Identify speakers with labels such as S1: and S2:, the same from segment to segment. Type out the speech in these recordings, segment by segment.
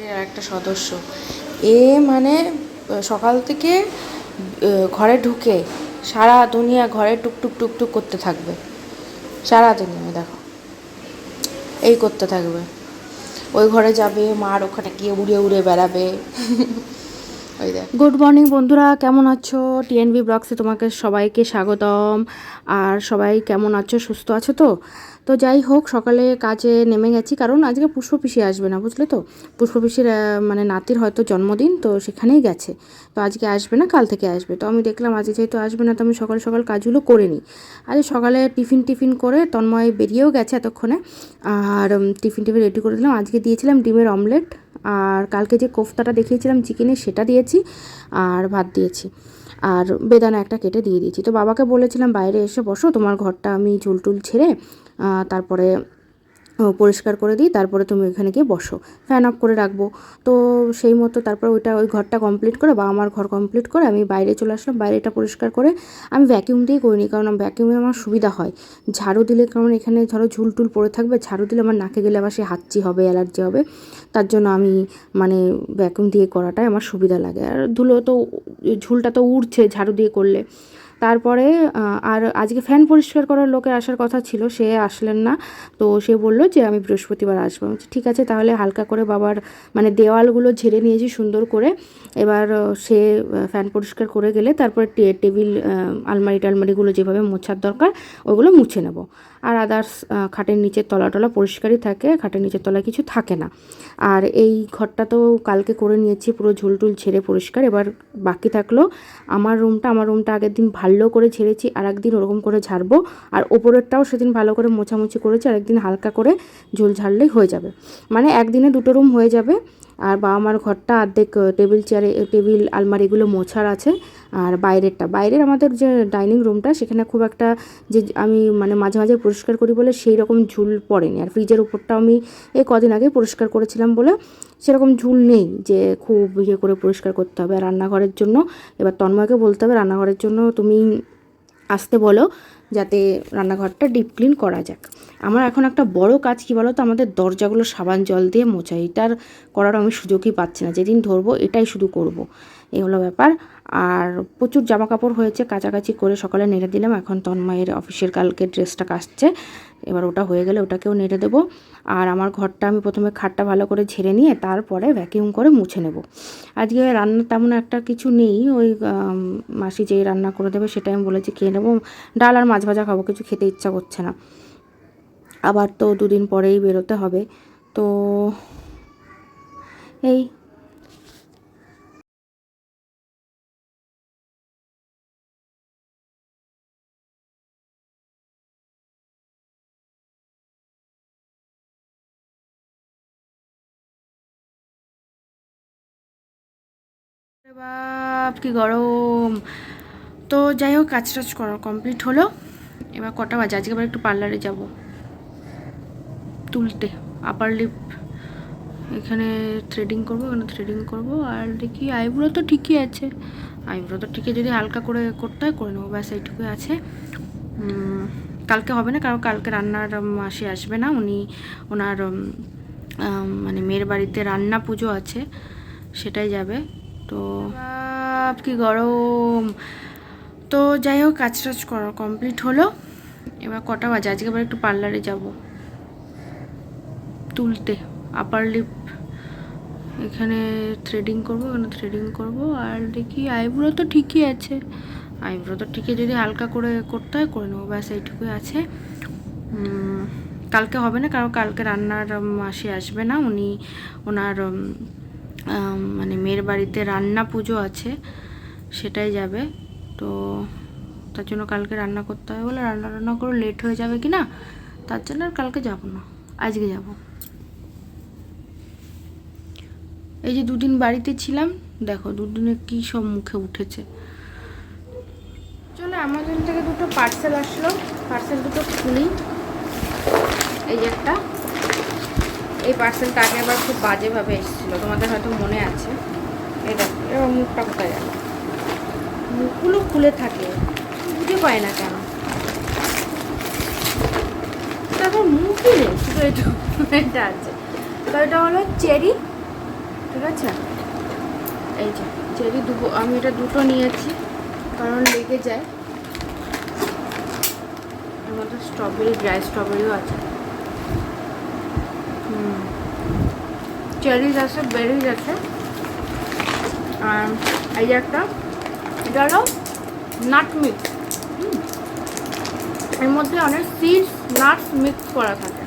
S1: পরিবারের একটা সদস্য। এ মানে সকাল থেকে ঘরে ঢুকে সারা দুনিয়া ঘরে টুকটুক টুকটুক করতে থাকবে। সারা দুনিয়া দেখো। এই করতে থাকবে। ওই ঘরে যাবে, মার ওখানে গিয়ে উড়ে উড়ে বেড়াবে।
S2: গুড মর্নিং বন্ধুরা, কেমন আছো? টিএনবি ব্লগসে তোমাকে সবাইকে স্বাগতম। আর সবাই কেমন আছো? সুস্থ আছো তো? তো যাই হোক, সকালে কাজে নেমে গেছি, কারণ আজকে পুষ্প পিসি আসবে না, বুঝলে তো? পুষ্প পিসির মানে নাতির হয়তো জন্মদিন, তো সেখানেই গেছে। তো আজকে আসবে না, কাল থেকে আসবে। তো আমি দেখলাম, আজকে যেহেতু আসবে না, তো আমি সকাল সকাল কাজগুলো করে নিই। আজ সকালে টিফিন টিফিন করে তন্ময় বেরিয়েও গেছে এতক্ষণে। আর টিফিন টিফিন রেডি করে দিলাম। আজকে দিয়েছিলাম ডিমের অমলেট আর কালকে যে কোফতাটা দেখিয়েছিলাম, চিকেনে সেটা দিয়েছি আর ভাত দিয়েছি। আর বেদানা একটা কেটে দিয়ে দিয়েছি। তো বাবাকে বলেছিলাম, বাইরে এসে বসো, তোমার ঘরটা আমি ঝুলটুল ছেড়ে তারপরে পরিষ্কার করে দিই, তারপরে তুমি ওইখানে গিয়ে বসো। ফ্যান অফ করে রাখব। তো সেই মতো তারপর ওইটা ওই ঘরটা কমপ্লিট করে বা আমার ঘর কমপ্লিট করে আমি বাইরে চলে আসলাম। বাইরেটা পরিষ্কার করে আমি ভ্যাকিউম দিয়ে করিনি, কারণ ভ্যাকিউমে আমার সুবিধা হয়। ঝাড়ু দিলে কারণ এখানে ধরো ঝুল টুল পড়ে থাকবে, ঝাড়ু দিলে আমার নাকে গেলে আবার সে হাঁচি হবে, অ্যালার্জি হবে। তার জন্য আমি মানে ভ্যাকুম দিয়ে করাটাই আমার সুবিধা লাগে। আর ধুলো তো ঝুলটা তো উড়ছে ঝাড়ু দিয়ে করলে। তারপরে আর আজকে ফ্যান পরিষ্কার করার লোকের আসার কথা ছিল, সে আসলেন না। তো সে বলল যে, আমি বৃহস্পতিবার আসব। ঠিক আছে, তাহলে হালকা করে বাবার মানে দেওয়ালগুলো ঝেড়ে নিয়েছি সুন্দর করে। এবার সে ফ্যান পরিষ্কার করে গেলে তারপরে টেবিল আলমারি টালমারিগুলো যেভাবে মোছার দরকার, ওগুলো মুছে নেব। আর আদার্স খাটের নিচের তলা টলা পরিষ্কারই থাকে, খাটের নিচের তলা কিছু থাকে না। আর এই ঘরটা তো কালকে করে নিয়েছি, পুরো ঝুলটুল ছেড়ে পরিষ্কার। এবার বাকি থাকল, আমার রুমটা আমার রুমটা আগের দিন ভালো করে ছেড়েছি আর একদিন ওরকম করে ঝাড়বো। আর ওপরেরটাও সেদিন ভালো করে মোছামুছি করেছি আর একদিন হালকা করে ঝোল ঝাড়লেই হয়ে যাবে। মানে একদিনে দুটো রুম হয়ে যাবে। আর বাবা মার ঘরটা অর্ধেক টেবিল চেয়ারে টেবিল আলমারিগুলো মোছার আছে আর বাইরেরটা। বাইরের আমাদের যে ডাইনিং রুমটা, সেখানে খুব একটা যে আমি মানে মাঝে মাঝে পরিষ্কার করি বলে সেই রকম ঝুল পড়েনি। আর ফ্রিজের উপরটা আমি এই কদিন আগে পরিষ্কার করেছিলাম বলে সেরকম ঝুল নেই যে খুব ইয়ে করে পরিষ্কার করতে হবে। আর রান্নাঘরের জন্য, এবার তন্ময়কে বলতে হবে, রান্নাঘরের জন্য তুমি আসতে বলো যাতে রান্নাঘরটা ডিপ ক্লিন করা যাক। আমার এখন একটা বড় কাজ কী বলো তো আমাদের দরজাগুলো সাবান জল দিয়ে মোছা। এটার করার আমি সুযোগই পাচ্ছি না। যেদিন ধরবো এটাই শুধু করব। এই হলো ব্যাপার। আর প্রচুর জামা কাপড় হয়েছে। কাছাকাছি করে সকালে নেড়ে দিলাম। এখন তন্ময়ের অফিসের কালকে ড্রেসটা কাচছে। এবার ওটা হয়ে গেলে ওটাকেও নেড়ে দেবো। আর আমার ঘরটা আমি প্রথমে খাটটা ভালো করে ঝেড়ে নিয়ে তারপরে ভ্যাকিউম করে মুছে নেব। আজকে রান্না তেমন একটা কিছু নেই। ওই মাসি যেই রান্না করে দেবে সেটা আমি বলেছি, খেয়ে নেব। ডাল আর মাছ ভাজা খাব। কিছু খেতে ইচ্ছা করছে না। আবার তো দুদিন পরেই বেরোতে হবে। তো এই। বাপ, কি গরম। তো যাই হোক, কাজ টাজ করা কমপ্লিট হলো। এবার কটা বাজে? আজকে আবার একটু পার্লারে যাব। তুলতে আপার লিপ এখানে থ্রেডিং করব, এখানে থ্রেডিং করব, আর দেখি আইব্রো তো ঠিকই আছে। আইব্রো তো ঠিকই, যদি হালকা করে করতে হয়, করে নেব, ব্যাস এইটুকুই আছে। কালকে হবে না, কারণ কালকে রান্নার মাসে আসবে না, উনি ওনার মানে মেয়ের বাড়িতে রান্না পুজো আছে, সেটাই যাবে। তো কি গরম। তো যাই হোক, কাজ টাজ কমপ্লিট হলো। এবার কটা বাজে? আজকে আবার একটু পার্লারে যাব। তুলতে আপার লিপ এখানে থ্রেডিং করব, এখানে থ্রেডিং করব, আর দেখি আইব্রো তো ঠিকই আছে। আইব্রো তো ঠিকই, যদি হালকা করে করতে হয়, করে নেব, ব্যাস এইটুকুই আছে। কালকে হবে না, কারণ কালকে রান্নার মাসে আসবে না, উনি ওনার মানে মেয়ের বাড়িতে রান্না পুজো আছে, সেটাই যাবে। তো তার জন্য কালকে রান্না করতে হবে বলে রান্না রান্না করে লেট হয়ে যাবে কি না তার জন্য আর কালকে যাব না, আজকে যাব। এই যে দুদিন বাড়িতে ছিলাম, দেখো দুদিনে কী সব মুখে উঠেছে। চলো অ্যামাজন থেকে দুটো পার্সেল আসলো। পার্সেল দুটো খুলি। এই যে একটা। এই পার্সেলটা আগে আবার খুব বাজেভাবে এসেছিল, তোমাদের হয়তো মনে আছে। এই দেখো, এবার মুখটা কোথায় গেল? মুখগুলো খুলে থাকে বুঝে পায় না কেন? তারপর মুখই নেই শুধু এটা এটা আছে। তো এটা হলো চেরি ঠিক আছে? এই যে চেরি দুটো আমি এটা দুটো নিয়েছি, কারণ লেগে যায়। এর মধ্যে স্ট্রবেরি ড্রাই স্ট্রবেরিও আছে। হুম। চেরিজ আছে বেরিজ আছে। আর এই যে একটা, এটা হলো নাট মিক্স এর মধ্যে অনেক সিডস নাটস মিক্স করা থাকে।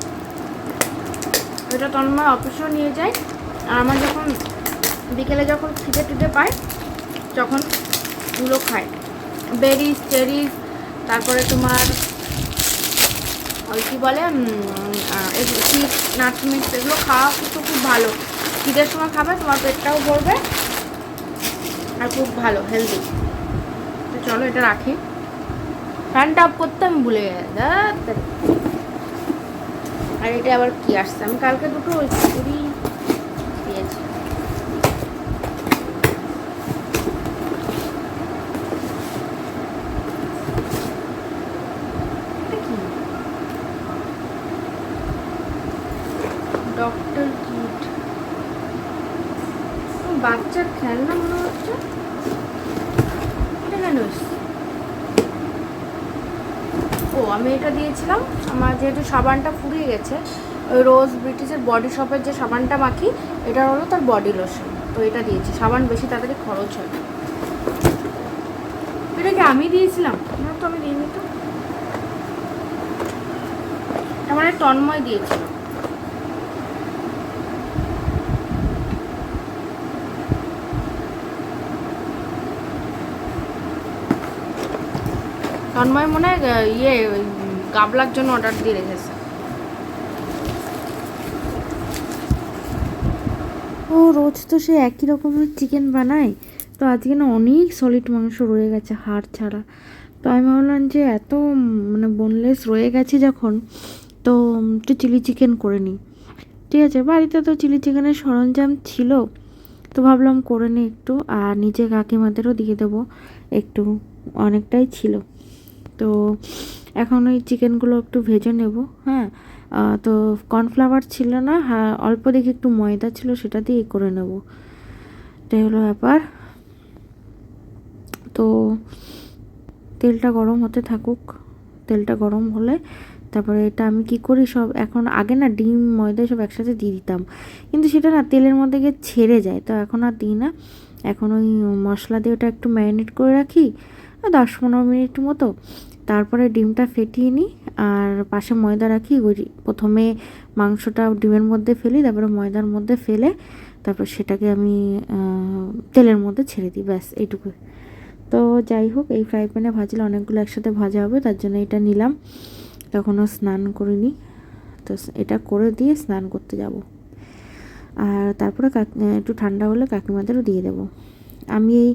S2: এটা তন্ময় অফিসেও নিয়ে যায় আর আমার যখন বিকেলে যখন খিদে টিদে পায় তখন এগুলো খায়। বেরিজ চেরিজ তারপরে তোমার, ওই কী বলে মিক্স এগুলো খাওয়া কিন্তু খুব ভালো। খিদের সময় খাবে, তোমার পেটটাও ভরবে আর খুব ভালো হেলদি তো চলো এটা রাখি। ফ্যানটা অফ করতে আমি ভুলে গেছি। আর এটা আবার কি আসছে? আমি কালকে দুটো ওই কুড়ি দিয়েছি এটা কি ডক্টর কিট বাচ্চার খেলনা মনে হচ্ছে। ও, আমি এটা দিয়েছিলাম। আমার যেহেতু সাবানটা ফুরিয়ে গেছে রোজ ব্রিটিশের বডি শপের যে সাবানটা মাখি এটা হলো তার বডি লোশন। তো এটা দিয়েছি। সাবান বেশি তাড়াতাড়ি খরচ হয় এটা কি আমি দিয়েছিলাম? না তো আমি দিইনি তো। এটা মানে তন্ময় দিয়েছিল। তন্ময় মনে হয় ইয়ে গাবলার জন্য অর্ডার দিয়ে রেখেছে। ও, রোজ তো সে একই রকমের চিকেন বানায়। তো আজকে না অনেক সলিড মাংস রয়ে গেছে, হাড় ছাড়া। তো আমি ভাবলাম যে এত মানে বোনলেস রয়ে গেছে যখন, তো একটু চিলি চিকেন করে নিই। ঠিক আছে, বাড়িতে তো চিলি চিকেনের সরঞ্জাম ছিল। তো ভাবলাম করে নিই একটু, আর নিচে কাকিমাদেরও দিয়ে দেবো, একটু অনেকটাই ছিল। তো এখন ওই চিকেনগুলো একটু ভেজে নেব হ্যাঁ। তো কর্নফ্লাওয়ার ছিল না হ্যাঁ অল্প দেখে একটু ময়দা ছিল, সেটা দিয়ে করে নেব। এটাই হলো ব্যাপার। তো তেলটা গরম হতে থাকুক, তেলটা গরম হলে তারপরে এটা আমি কি করি, সব এখন আগে না ডিম, ময়দা সব একসাথে দিয়ে দিতাম। কিন্তু সেটা না তেলের মধ্যে গিয়ে ছেড়ে যায়, তো এখন আর দিই না। এখন ওই মশলা দিয়ে ওটা একটু ম্যারিনেট করে রাখি দশ পনেরো মিনিট মতো। তারপরে ডিমটা ফেটিয়ে নিই আর পাশে ময়দা রাখি, ওই প্রথমে মাংসটা ডিমের মধ্যে ফেলি, তারপরে ময়দার মধ্যে ফেলে তারপর সেটাকে আমি তেলের মধ্যে ছেড়ে দিই, ব্যাস এইটুকু তো যাই হোক, এই ফ্রাই প্যানে ভাজলে অনেকগুলো একসাথে ভাজা হবে, তার জন্য এটা নিলাম। তখনও স্নান করিনি, তো এটা করে দিয়ে স্নান করতে যাব। আর তারপরে একটু ঠান্ডা হলে কাকিমাদেরও দিয়ে দেবো। আমি এই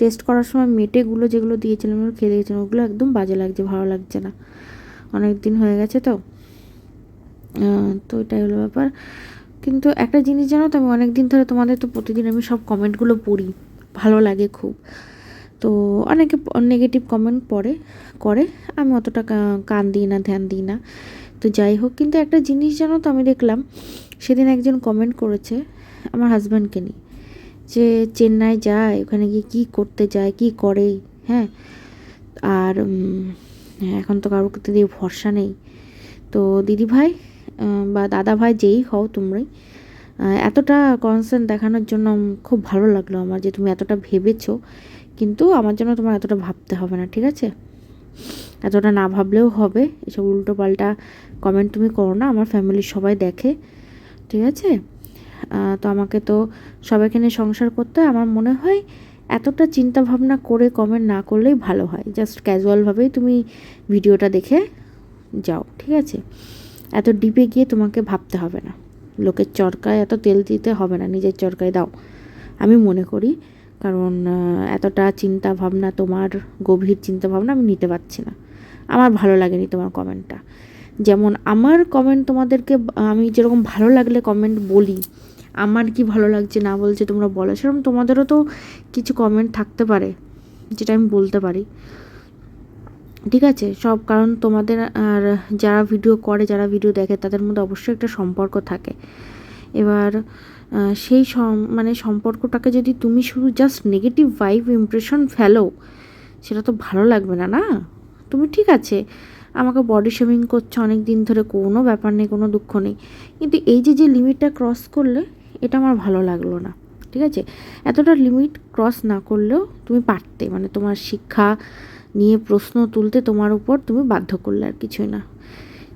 S2: টেস্ট করার সময় মেটেগুলো যেগুলো দিয়েছিলাম, ওগুলো খেয়ে দিয়েছিলাম ওগুলো একদম বাজে লাগছে, ভালো লাগছে না। অনেক দিন হয়ে গেছে তো। তো এটাই হলো ব্যাপার। কিন্তু একটা জিনিস জানো তো, আমি অনেক দিন ধরে তোমাদের তো প্রতিদিন আমি সব কমেন্টগুলো পড়ি, ভালো লাগে খুব। তো অনেকে নেগেটিভ কমেন্ট পড়ে, করে, আমি অতটা কান দিই না, ধ্যান দিই না। তো যাই হোক, কিন্তু একটা জিনিস জানো তো আমি দেখলাম, সেদিন একজন কমেন্ট করেছে, আমার হাজব্যান্ডকে নিয়ে। যে চেন্নাই যায়, ওখানে গিয়ে কী করতে যায়, কী করে হ্যাঁ? আর এখন তো কারোর দিয়ে ভরসা নেই। তো দিদি ভাই বা দাদা ভাই যেই হও তোমরাই এতটা কনসার্ন দেখানোর জন্য খুব ভালো লাগল আমার যে তুমি এতটা ভেবেছো। কিন্তু আমার জন্য তোমার এতটা ভাবতে হবে না, ঠিক আছে? এতটা না ভাবলেও হবে। এসব উল্টো পাল্টা কমেন্ট তুমি করো না, আমার ফ্যামিলির সবাই দেখে, ঠিক আছে? তো আমাকে তো সবাইকে নিয়ে সংসার করতে হয়। আমার মনে হয় এতটা চিন্তা ভাবনা করে কমেন্ট না করলেই ভালো হয়। জাস্ট ক্যাজুয়ালভাবেই তুমি ভিডিওটা দেখে যাও, ঠিক আছে? এত ডিপে গিয়ে তোমাকে ভাবতে হবে না। লোকের চরকায় এত তেল দিতে হবে না, নিজের চরকায় দাও। আমি মনে করি, কারণ এতটা চিন্তা ভাবনা তোমার, গভীর চিন্তা ভাবনা আমি নিতে পারছি না। আমার ভালো লাগেনি তোমার কমেন্টটা যেমন আমার কমেন্ট তোমাদেরকে, আমি যেরকম ভালো লাগলে কমেন্ট বলি আমার কি ভালো লাগছে না বলছে, তোমরা বলো। সেরকম তোমাদেরও তো কিছু কমেন্ট থাকতে পারে, যেটা আমি বলতে পারি। ঠিক আছে, সব কারণ তোমাদের আর যারা ভিডিও করে, যারা ভিডিও দেখে, তাদের মধ্যে অবশ্যই একটা সম্পর্ক থাকে। এবার সেই মানে সম্পর্কটাকে যদি তুমি শুধু জাস্ট নেগেটিভ ভাইব ইমপ্রেশন ফেলো, সেটা তো ভালো লাগবে না না? তুমি ঠিক আছে, আমাকে বডি শেমিং করছ অনেক দিন ধরে, কোনো ব্যাপার নেই, কোনো দুঃখ নেই। কিন্তু এই যে যে লিমিটটা ক্রস করলে এটা আমার ভালো লাগল না, ঠিক আছে? এতটা লিমিট ক্রস না করলেও তুমি পারতে মানে তোমার শিক্ষা নিয়ে প্রশ্ন তুলতে তোমার উপর তুমি বাধ্য করলে আর কিছুই না।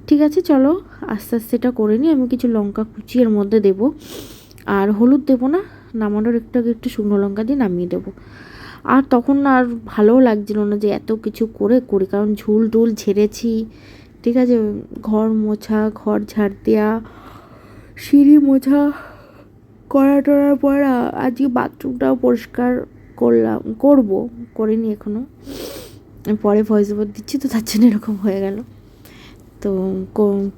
S2: ঠিক আছে, চলো আস্তে আস্তে এটা করে নিই, আমি কিছু লঙ্কা কুচি এর মধ্যে দেবো। আর হলুদ দেবো না, নামানোর একটু আগে একটু শুকনো লঙ্কা দিয়ে নামিয়ে দেবো। আর তখন আর ভালোও লাগছিল না যে এত কিছু করে করি, কারণ ঝুল টুল ঝেড়েছি, ঠিক আছে? ঘর মোছা, ঘর ঝাড় দেওয়া সিঁড়ি মোছা করা টরার পর, আজকে বাথরুমটাও পরিষ্কার করলাম, করব, করিনি এখনও পরে ভয়েস ওভার দিচ্ছি তো, তার জন্য এরকম হয়ে গেল। তো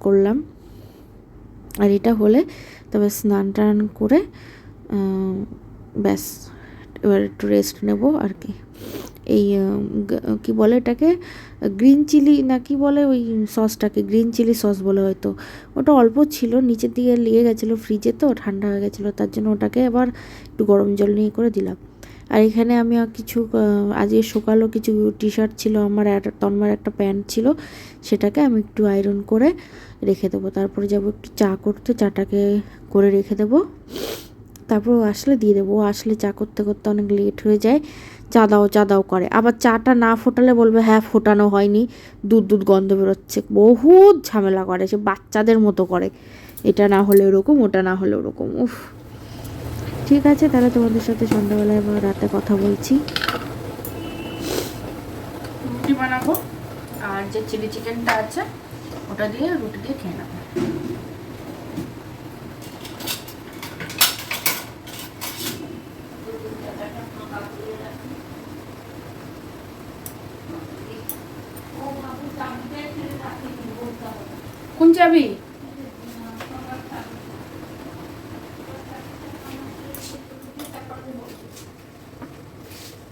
S2: করলাম। আর এটা হলে, তবে স্নান টান করে ব্যাস, এবার একটু রেস্ট নেব আর কি। এই কি বলে এটাকে? গ্রিন চিলি না কি বলে ওই সসটাকে, গ্রিন চিলি সস বলে হয়তো। ওটা অল্প ছিল, নিচের দিকে লেগে গেছিল ফ্রিজে তো, ঠান্ডা হয়ে গেছিল, তার জন্য ওটাকে আবার একটু গরম জল নিয়ে করে দিলাম। আর এখানে আমি কিছু আজকে সকালেও কিছু টি শার্ট ছিল, আমার তন্মার একটা প্যান্ট ছিল, সেটাকে আমি একটু আয়রন করে রেখে দেবো। তারপরে যাব একটু চা করতে, চাটাকে করে রেখে দেবো। তারপর ও আসলে দিয়ে দেবো। ও আসলে চা করতে করতে অনেক লেট হয়ে যায়। চা দাও চা দাও করে। আবার চাটা না ফোটালে বলবে হ্যাঁ ফোটানো হয়নি, দুধ দুধ গন্ধ বেরোচ্ছে। বহুত ঝামেলা করে, সে বাচ্চাদের মতো করে। এটা না হলে ওরকম, ওটা না হলে ওরকম। উফ। ঠিক আছে, তাহলে তোমাদের সাথে সন্ধ্যাবেলায় বা রাতে কথা বলছি।
S1: রুটি বানাবো, আর যে চিলি চিকেনটা আছে, ওটা দিয়ে রুটি দিয়ে খেয়ে নেব। কোন? চাবি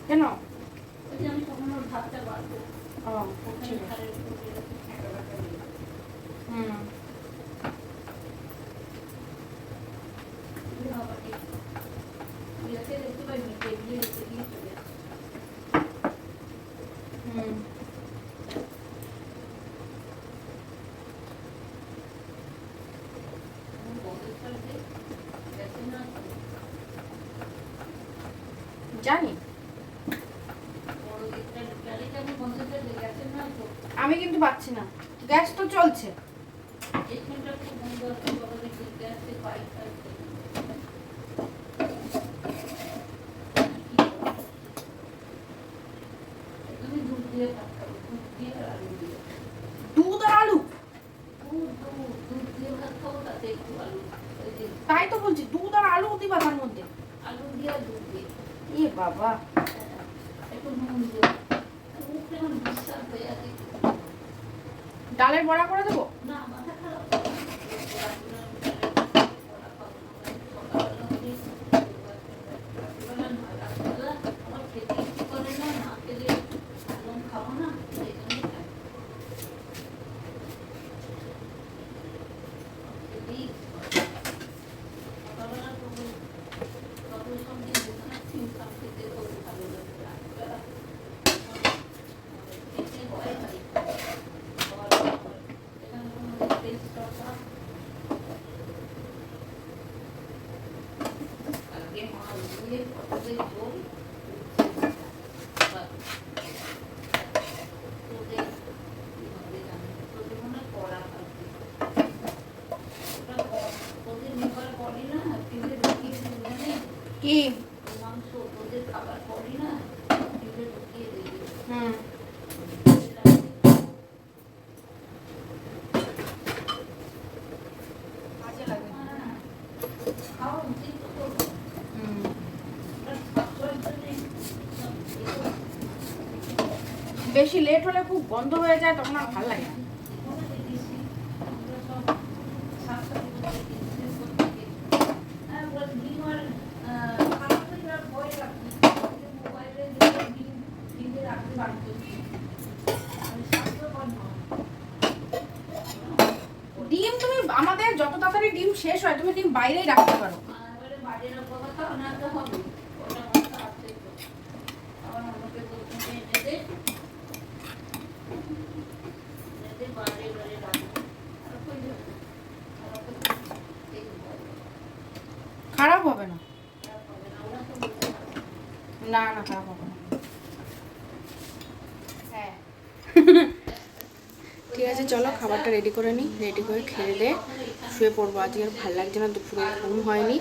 S1: কেন ও ঠিক আছে হুম হুম জানি। আমি কিন্তু পাচ্ছি না। গ্যাস তো চলছে। দুধ আর আলু? তাই তো বলছি, দুধ আর আলু দিবা তার মধ্যে। ইয়ে বাবা। ডালের বড়া করে দেবো? কি? বেশি লেট হলে খুব বন্ধ হয়ে যায় তখন আর ভালো লাগে না। ডিম বাইরেই রাখতে পারো।
S2: খারাপ হবে না। না না, খারাপ হবে না। হ্যাঁ। ঠিক আছে, চলো খাবারটা রেডি করে নিই রেডি করে খেয়ে দে। শুয়ে পড়ব। আজকে আর ভালো লাগছে না, দুপুরে ঘুম হয়নি।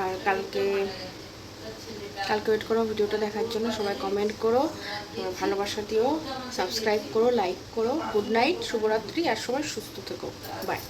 S2: আর কালকে কালকে ওয়েট করো ভিডিওটা দেখার জন্য। সবাই কমেন্ট করো ভালোবাসা দিও সাবস্ক্রাইব করো লাইক করো। গুড নাইট শুভরাত্রি, আর সবাই সুস্থ থেকো। বাই